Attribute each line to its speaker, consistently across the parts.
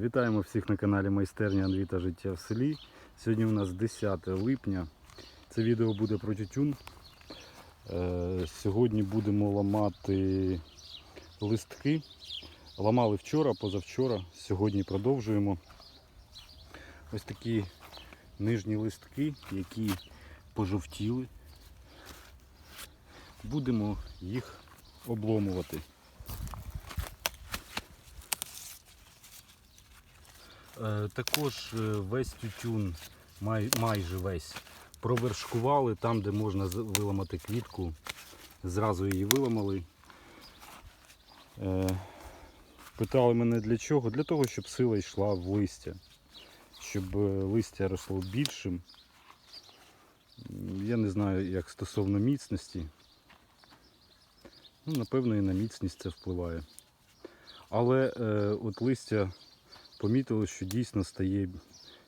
Speaker 1: Вітаємо всіх на каналі Майстерня Андрій та життя в селі. Сьогодні у нас 10 липня. Це відео буде про тютюн. Е, Сьогодні будемо ламати листки. Ламали вчора, позавчора, сьогодні продовжуємо. Ось такі нижні листки, які пожовтіли. Будемо їх обломувати. Також е, весь тютюн, май, майже весь, провершкували там, де можна виламати квітку. Зразу її виламали. Е, Питали мене для чого? Для того, щоб сила йшла в листя, щоб е, листя росло більшим. Я не знаю, як стосовно міцності. Ну, напевно, і на міцність це впливає. Але е, от листя помітили, що дійсно стає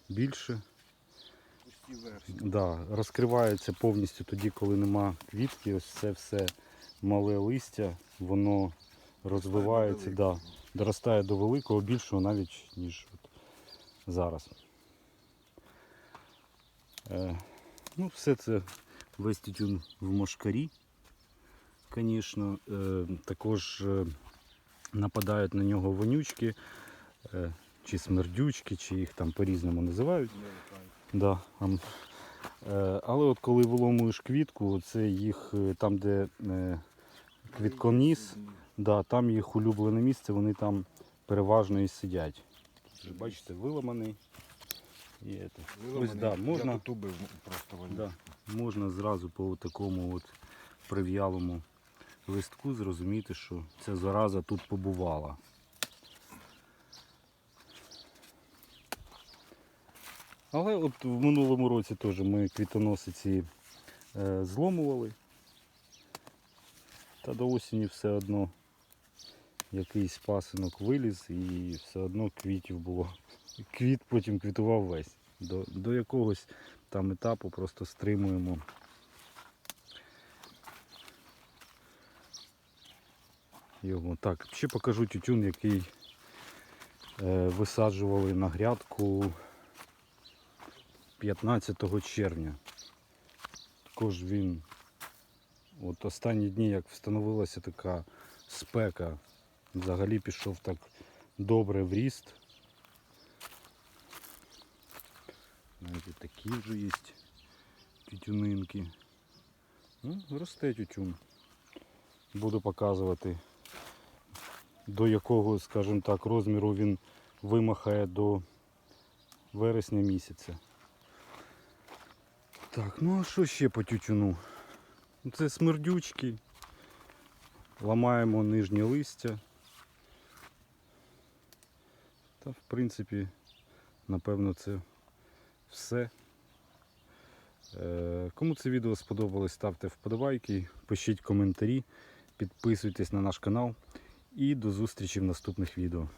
Speaker 1: більше. Да, розкривається повністю тоді, коли нема квітки. Ось це все мале листя, воно розвивається,
Speaker 2: до
Speaker 1: да, доростає до великого, більшого навіть ніж от зараз. Е, ну, все це весь тютюн в мошкарі, звісно. Е, також е, нападають на нього вонючки, е, чи смердючки, чи їх там по-різному називають. Да. Е, Але от коли виломуєш квітку, це їх е, там, де е, квітконіс, да, там їх улюблене місце, вони там переважно і сидять. Тут, бачите, виламаний. І це. Ось, да, можна,
Speaker 2: Я просто валю.
Speaker 1: да, можна зразу по такому от прив'ялому листку зрозуміти, що ця зараза тут побувала. Але от в минулому році теж ми квітоносиці е, зломували. Та до осені все одно якийсь пасинок виліз і все одно квітів було. Квіт потім квітував весь. До, до якогось там етапу просто стримуємо. Його. Так, ще покажу тютюн, який е, висаджували на грядку 15 червня. Також він от останні дні, як встановилася така спека, взагалі пішов так добре в ріст. Навіть такі вже є тютюнинки. Ну, росте тютюн. Буду показувати, до якого, скажімо так, розміру він вимахає до вересня місяця. Так, ну а що ще по тютюну? Ну, Це смердючки. Ламаємо нижнє листя. Та в принципі, напевно, це все. Е, Кому це відео сподобалось, ставте вподобайки, пишіть коментарі, підписуйтесь на наш канал і до зустрічі в наступних відео.